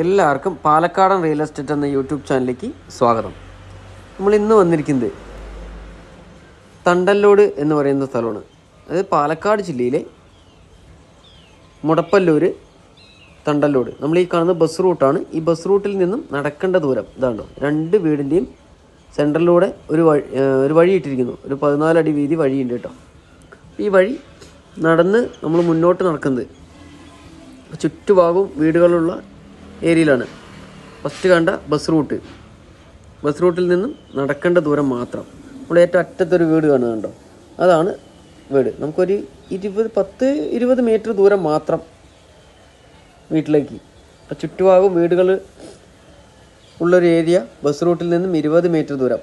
എല്ലാവർക്കും പാലക്കാടൻ real estate എന്ന യൂട്യൂബ് ചാനലിലേക്ക് സ്വാഗതം. നമ്മൾ ഇന്ന് വന്നിരിക്കുന്നത് തണ്ടല്ലോട് എന്ന് പറയുന്ന സ്ഥലമാണ്. അത് പാലക്കാട് ജില്ലയിലെ മുടപ്പല്ലൂർ തണ്ടല്ലോട്. നമ്മൾ ഈ കാണുന്ന ബസ് റൂട്ടാണ് ഈ ബസ് റൂട്ടിൽ നിന്നും നടക്കേണ്ട ദൂരം ഇതാണ്ടോ. രണ്ട് വീടിന്റെയും സെന്ററിലൂടെ ഒരു വഴി ഒരു വഴി ഇട്ടിരിക്കുന്നു. ഒരു പതിനാലടി വീതി വഴിയുണ്ട് കേട്ടോ. ഈ വഴി നടന്ന് നമ്മൾ മുന്നോട്ട് നടക്കുന്നത്. ചുറ്റുഭാഗവും വീടുകളുള്ള ഏരിയയിലാണ്. ഫസ്റ്റ് കണ്ട ബസ് റൂട്ട് ബസ് റൂട്ടിൽ നിന്നും നടക്കേണ്ട ദൂരം മാത്രം. നമ്മൾ ഏറ്റവും അറ്റത്തൊരു വീട് കാണുന്നുണ്ടോ അതാണ് വീട്. നമുക്കൊരു ഇരുപത് പത്ത് ഇരുപത് മീറ്റർ ദൂരം മാത്രം വീട്ടിലേക്ക്. അപ്പോൾ ചുറ്റുഭാഗവും വീടുകൾ ഉള്ളൊരു ഏരിയ ബസ് റൂട്ടിൽ നിന്നും ഇരുപത് മീറ്റർ ദൂരം.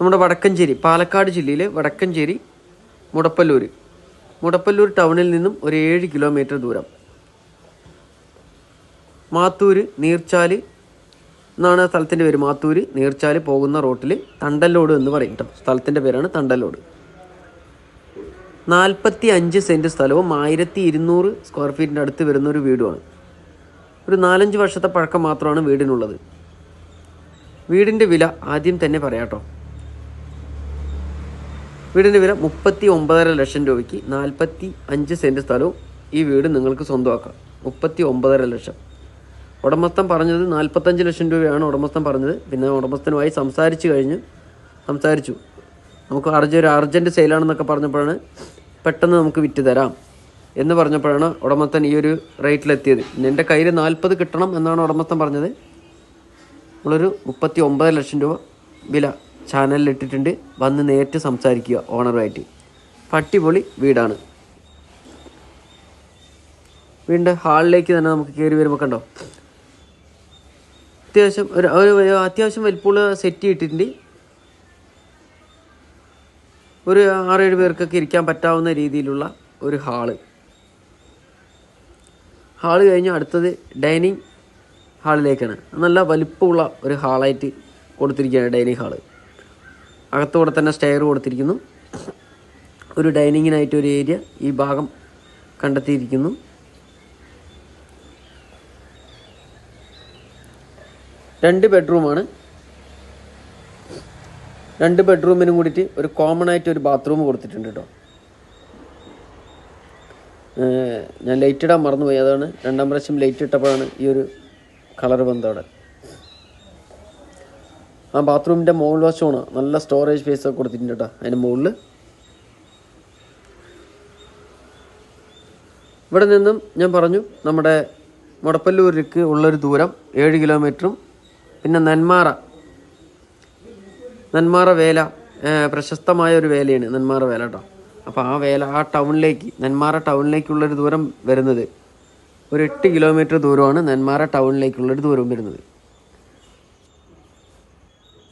നമ്മുടെ വടക്കഞ്ചേരി പാലക്കാട് ജില്ലയിലെ വടക്കഞ്ചേരി മുടപ്പല്ലൂർ മുടപ്പല്ലൂർ ടൗണിൽ നിന്നും ഒരു ഏഴ് കിലോമീറ്റർ ദൂരം. മാത്തൂര് നീർച്ചാൽ എന്നാണ് സ്ഥലത്തിന്റെ പേര്. മാത്തൂര് നീർച്ചാൽ പോകുന്ന റോട്ടിൽ തണ്ടല്ലോട് എന്ന് പറയും കേട്ടോ. സ്ഥലത്തിന്റെ പേരാണ് തണ്ടല്ലോട്. നാൽപ്പത്തി അഞ്ച് സെന്റ് സ്ഥലവും ആയിരത്തി ഇരുന്നൂറ് സ്ക്വയർ ഫീറ്റിന്റെ അടുത്ത് വരുന്ന ഒരു വീടുമാണ്. ഒരു നാലഞ്ച് വർഷത്തെ പഴക്കം മാത്രമാണ് വീടിനുള്ളത്. വീടിന്റെ വില ആദ്യം തന്നെ പറയാട്ടോ വീടിന്റെ വില മുപ്പത്തി ഒമ്പതര ലക്ഷം രൂപയ്ക്ക് നാൽപ്പത്തി അഞ്ച് സെന്റ് സ്ഥലവും ഈ വീട് നിങ്ങൾക്ക് സ്വന്തമാക്കാം. മുപ്പത്തി ഒമ്പതര ലക്ഷം. ഉടമസ്ഥൻ പറഞ്ഞത് നാൽപ്പത്തഞ്ച് ലക്ഷം രൂപയാണ് ഉടമസ്ഥൻ പറഞ്ഞത്. പിന്നെ ഉടമസ്ഥനുമായി സംസാരിച്ചു കഴിഞ്ഞു സംസാരിച്ചു. നമുക്ക് അർജ ഒരു അർജന്റ് സെയിലാണെന്നൊക്കെ പറഞ്ഞപ്പോഴാണ് പെട്ടെന്ന് നമുക്ക് വിറ്റ് തരാം എന്ന് പറഞ്ഞപ്പോഴാണ് ഉടമസ്ഥൻ ഈ ഒരു റേറ്റിലെത്തിയത്. എന്റെ കയ്യിൽ നാൽപ്പത് കിട്ടണം എന്നാണ് ഉടമസ്ഥൻ പറഞ്ഞത്. നമ്മളൊരു മുപ്പത്തി ഒമ്പത് ലക്ഷം രൂപ വില ചാനലിൽ ഇട്ടിട്ടുണ്ട് വന്ന് നേരിട്ട് സംസാരിക്കുക ഓണറുമായിട്ട്. പട്ടിപൊളി വീടാണ്. വീണ്ടും ഹാളിലേക്ക് തന്നെ നമുക്ക് കയറി വരുമ്പോൾ കണ്ടോ? അത്യാവശ്യം ഒരു ഒരു അത്യാവശ്യം വലിപ്പമുള്ള സെറ്റ് ഇട്ടിട്ടുണ്ട്. ഒരു ആറേഴ് പേർക്കൊക്കെ ഇരിക്കാൻ പറ്റാവുന്ന രീതിയിലുള്ള ഒരു ഹാൾ. ഹാൾ കഴിഞ്ഞ് അടുത്തത് ഡൈനിങ് ഹാളിലേക്കാണ്. നല്ല വലിപ്പമുള്ള ഒരു ഹാളായിട്ട് കൊടുത്തിരിക്കുകയാണ് ഡൈനിങ് ഹാൾ. അകത്തൂടെ തന്നെ സ്റ്റെയർ കൊടുത്തിരിക്കുന്നു. ഒരു ഡൈനിങ്ങിനായിട്ട് ഒരു ഏരിയ ഈ ഭാഗം കണ്ടെത്തിയിരിക്കുന്നു. രണ്ട് ബെഡ്റൂമാണ് രണ്ട് ബെഡ്റൂമിനും കൂടിയിട്ട് ഒരു കോമൺ ആയിട്ട് ഒരു ബാത്റൂം കൊടുത്തിട്ടുണ്ട് കേട്ടോ ഞാൻ ലൈറ്റ് ഇടാൻ മറന്നുപോയി. അതാണ് രണ്ടാം പ്രാവശ്യം ലൈറ്റ് ഇട്ടപ്പോഴാണ് ഈ ഒരു കളർ അവിടെ. ആ ബാത്റൂമിന്റെ മുകൾ വശമാണ് നല്ല സ്റ്റോറേജ് സ്പേസ് ഒക്കെ കൊടുത്തിട്ടുണ്ട് കേട്ടോ അതിന്റെ മുകളിൽ. ഇവിടെ നിന്നും ഞാൻ പറഞ്ഞു നമ്മുടെ മുടപ്പല്ലൂരിലേക്ക് ഉള്ളൊരു ദൂരം ഏഴ് കിലോമീറ്ററും പിന്നെ നന്മാറ. നന്മാറ വേല പ്രശസ്തമായ ഒരു വേലയാണ് നന്മാറ വേല കേട്ടോ അപ്പോൾ ആ വേല ആ ടൗണിലേക്ക് നെന്മാറ ടൗണിലേക്കുള്ളൊരു ദൂരം വരുന്നത് ഒരു എട്ട് കിലോമീറ്റർ ദൂരമാണ് നെന്മാറ ടൗണിലേക്കുള്ളൊരു ദൂരം വരുന്നത്.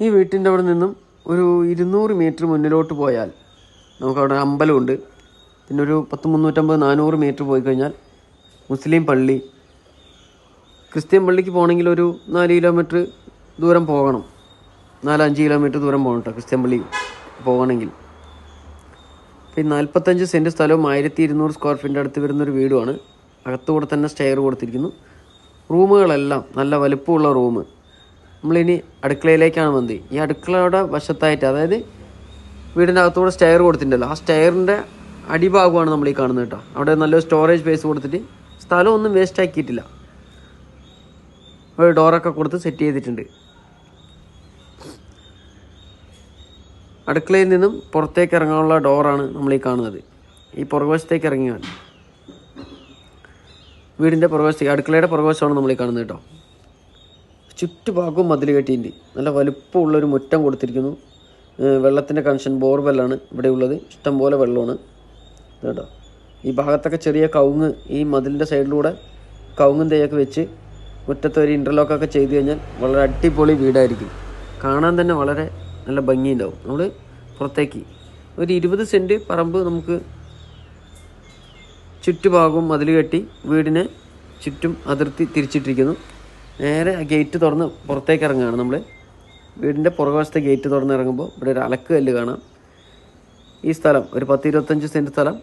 ഈ വീട്ടിന്റെ അവിടെ നിന്നും ഒരു ഇരുന്നൂറ് മീറ്റർ മുന്നിലോട്ട് പോയാൽ നമുക്കവിടെ അമ്പലമുണ്ട്. പിന്നെ ഒരു പത്ത് മുന്നൂറ്റമ്പത് നാനൂറ് മീറ്റർ പോയി കഴിഞ്ഞാൽ മുസ്ലിം പള്ളി ക്രിസ്ത്യൻ പള്ളിക്ക് പോകണമെങ്കിൽ ഒരു നാല് കിലോമീറ്റർ ദൂരം പോകണം. നാലഞ്ച് കിലോമീറ്റർ ദൂരം പോകണം കേട്ടോ ക്രിസ്ത്യൻ പള്ളി പോകണമെങ്കിൽ. അപ്പോൾ ഈ നാൽപ്പത്തഞ്ച് സെന്റ് സ്ഥലവും ആയിരത്തി ഇരുന്നൂറ് സ്ക്വയർ ഫീറ്റിന്റെ അടുത്ത് വരുന്നൊരു വീടുമാണ്. അകത്തുകൂടെ തന്നെ സ്റ്റെയർ കൊടുത്തിരിക്കുന്നു. റൂമുകളെല്ലാം നല്ല വലുപ്പമുള്ള റൂം. നമ്മളിനി അടുക്കളയിലേക്കാണ് വന്നത്. ഈ അടുക്കളയുടെ വശത്തായിട്ട് അതായത് വീടിന്റെ അകത്തൂടെ സ്റ്റെയർ കൊടുത്തിട്ടുണ്ടല്ലോ. ആ സ്റ്റെയറിന്റെ അടിഭാഗമാണ് നമ്മൾ ഈ കാണുന്നത് കേട്ടോ. അവിടെ നല്ലൊരു സ്റ്റോറേജ് സ്പേസ് കൊടുത്തിട്ട് സ്ഥലമൊന്നും വേസ്റ്റ് ആക്കിയിട്ടില്ല. ഡോറൊക്കെ കൊടുത്ത് സെറ്റ് ചെയ്തിട്ടുണ്ട്. അടുക്കളയിൽ നിന്നും പുറത്തേക്ക് ഇറങ്ങാനുള്ള ഡോറാണ് നമ്മൾ ഈ കാണുന്നത്. ഈ പുറകുവശത്തേക്ക് ഇറങ്ങിയാൽ വീടിന്റെ പുറകുവശത്തേക്ക് അടുക്കളയുടെ പുറകുവശമാണ് നമ്മൾ ഈ കാണുന്നത് കേട്ടോ. ചുറ്റുഭാഗവും മതിൽ കെട്ടിയിട്ടുണ്ട്. നല്ല വലുപ്പമുള്ളൊരു മുറ്റം കൊടുത്തിരിക്കുന്നു. വെള്ളത്തിന്റെ കണക്ഷൻ ബോർവെല്ലാണ് ഇവിടെ ഉള്ളത്. ഇഷ്ടംപോലെ വെള്ളമാണ്. കേട്ടോ. ഈ ഭാഗത്തൊക്കെ ചെറിയ കവുങ്ങ് ഈ മതിലിന്റെ സൈഡിലൂടെ കവുങ്ങും തേയൊക്കെ വെച്ച് മുറ്റത്ത് ഒരു ഇന്റർലോക്കൊക്കെ ചെയ്ത് കഴിഞ്ഞാൽ വളരെ അടിപൊളി വീടായിരിക്കും. കാണാൻ തന്നെ വളരെ നല്ല ഭംഗിയുണ്ടാവും. നമ്മൾ പുറത്തേക്ക് ഒരു ഇരുപത് സെന്റ് പറമ്പ് നമുക്ക് ചുറ്റുഭാഗവും മതിൽ കെട്ടി വീടിനെ ചുറ്റും അതിർത്തി തിരിച്ചിട്ടിരിക്കുന്നു. നേരെ ഗേറ്റ് തുറന്ന് പുറത്തേക്ക് ഇറങ്ങുകയാണ് നമ്മൾ വീടിന്റെ പുറകുവശത്തെ ഗേറ്റ് തുറന്ന് ഇറങ്ങുമ്പോൾ ഇവിടെ ഒരു അലക്ക് കല്ല് കാണാം. ഈ സ്ഥലം ഒരു പത്ത് ഇരുപത്തഞ്ച് സെന്റ് സ്ഥലം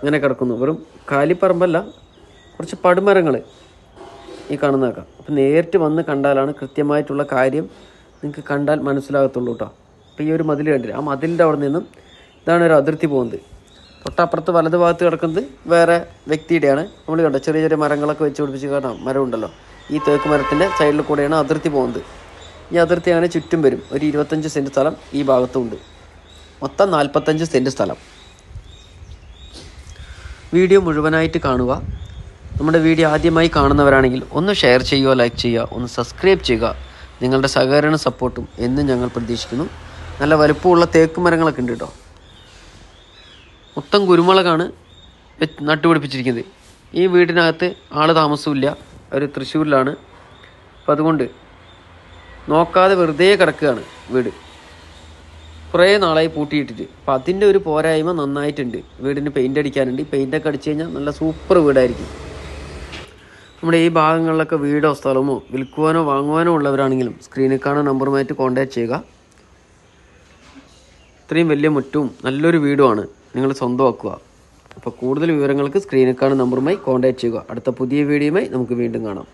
ഇങ്ങനെ കിടക്കുന്നു. വെറും കാലിപ്പറമ്പല്ല കുറച്ച് പടുമരങ്ങൾ ഈ കാണുന്നതൊക്കെ. അപ്പം നേരിട്ട് വന്ന് കണ്ടാലാണ് കൃത്യമായിട്ടുള്ള കാര്യം നിങ്ങൾക്ക് കണ്ടാൽ മനസ്സിലാകത്തുള്ളൂ കേട്ടോ അപ്പോൾ ഈ ഒരു മതിൽ കണ്ടില്ല? ആ മതിലിന്റെ അവിടെ നിന്നും ഇതാണ് ഒരു അതിർത്തി പോകുന്നത്. തൊട്ടപ്പുറത്ത് വലത് ഭാഗത്ത് കിടക്കുന്നത് വേറെ വ്യക്തിയുടെയാണ്. നമ്മൾ കണ്ടോ? ചെറിയ ചെറിയ മരങ്ങളൊക്കെ വെച്ച് പിടിപ്പിച്ച് കാണാം. മരമുണ്ടല്ലോ ഈ തേക്ക് മരത്തിന്റെ സൈഡിൽ കൂടെയാണ് അതിർത്തി പോകുന്നത്. ഈ അതിർത്തി അങ്ങനെ ചുറ്റും വരും. ഒരു ഇരുപത്തഞ്ച് സെന്റ് സ്ഥലം ഈ ഭാഗത്തുണ്ട്. മൊത്തം നാൽപ്പത്തഞ്ച് സെന്റ് സ്ഥലം. വീഡിയോ മുഴുവനായിട്ട് കാണുക. നമ്മുടെ വീഡിയോ ആദ്യമായി കാണുന്നവരാണെങ്കിൽ ഒന്ന് ഷെയർ ചെയ്യുക ലൈക്ക് ചെയ്യുക ഒന്ന് സബ്സ്ക്രൈബ് ചെയ്യുക. നിങ്ങളുടെ സഹകരണ സപ്പോർട്ടും എന്നും ഞങ്ങൾ പ്രതീക്ഷിക്കുന്നു. നല്ല വലുപ്പമുള്ള തേക്ക് മരങ്ങളൊക്കെ ഉണ്ട് കേട്ടോ. മൊത്തം കുരുമുളകാണ് നട്ടുപിടിപ്പിച്ചിരിക്കുന്നത്. ഈ വീടിനകത്ത് ആൾ താമസമില്ല ഒരു തൃശ്ശൂരിലാണ്. അപ്പം അതുകൊണ്ട് നോക്കാതെ വെറുതെ കിടക്കുകയാണ് വീട്. കുറേ നാളായി പൂട്ടിയിട്ടിട്ട്. അപ്പം അതിന്റെ ഒരു പോരായ്മ നന്നായിട്ടുണ്ട്. വീടിന് പെയിന്റ് അടിക്കാനുണ്ട്. പെയിന്റൊക്കെ അടിച്ചു കഴിഞ്ഞാൽ നല്ല സൂപ്പർ വീടായിരിക്കും. നമ്മുടെ ഈ ഭാഗങ്ങളിലൊക്കെ വീടോ സ്ഥലമോ വിൽക്കുവാനോ വാങ്ങുവാനോ ഉള്ളവരാണെങ്കിലും സ്ക്രീനിൽ കാണുന്ന നമ്പറുമായിട്ട് കോൺടാക്ട് ചെയ്യുക. ഇത്രയും വലിയ മുറ്റവും നല്ലൊരു വീടുമാണ് നിങ്ങൾ സ്വന്തമാക്കുക. അപ്പോൾ കൂടുതൽ വിവരങ്ങൾക്ക് സ്ക്രീനിൽ കാണുന്ന നമ്പറുമായി കോൺടാക്ട് ചെയ്യുക. അടുത്ത പുതിയ വീഡിയോയുമായി നമുക്ക് വീണ്ടും കാണാം.